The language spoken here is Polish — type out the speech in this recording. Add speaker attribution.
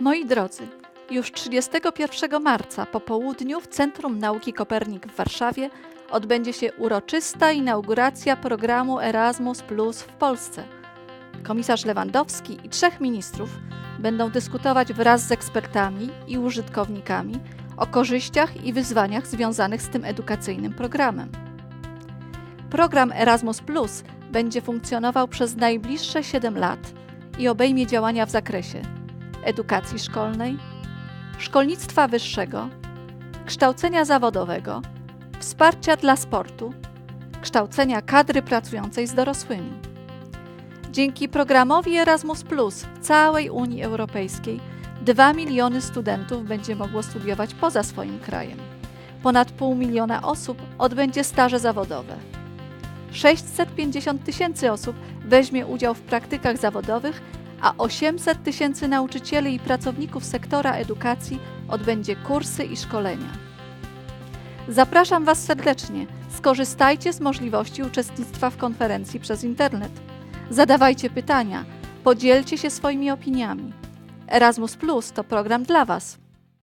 Speaker 1: Moi drodzy, już 31 marca po południu w Centrum Nauki Kopernik w Warszawie odbędzie się uroczysta inauguracja programu Erasmus Plus w Polsce. Komisarz Lewandowski i trzech ministrów będą dyskutować wraz z ekspertami i użytkownikami o korzyściach i wyzwaniach związanych z tym edukacyjnym programem. Program Erasmus Plus będzie funkcjonował przez najbliższe 7 lat i obejmie działania w zakresie edukacji szkolnej, szkolnictwa wyższego, kształcenia zawodowego, wsparcia dla sportu, kształcenia kadry pracującej z dorosłymi. Dzięki programowi Erasmus w całej Unii Europejskiej 2 miliony studentów będzie mogło studiować poza swoim krajem. Ponad pół miliona osób odbędzie staże zawodowe. 650 tysięcy osób weźmie udział w praktykach zawodowych, a 800 tysięcy nauczycieli i pracowników sektora edukacji odbędzie kursy i szkolenia. Zapraszam Was serdecznie. Skorzystajcie z możliwości uczestnictwa w konferencji przez internet. Zadawajcie pytania, podzielcie się swoimi opiniami. Erasmus Plus to program dla Was.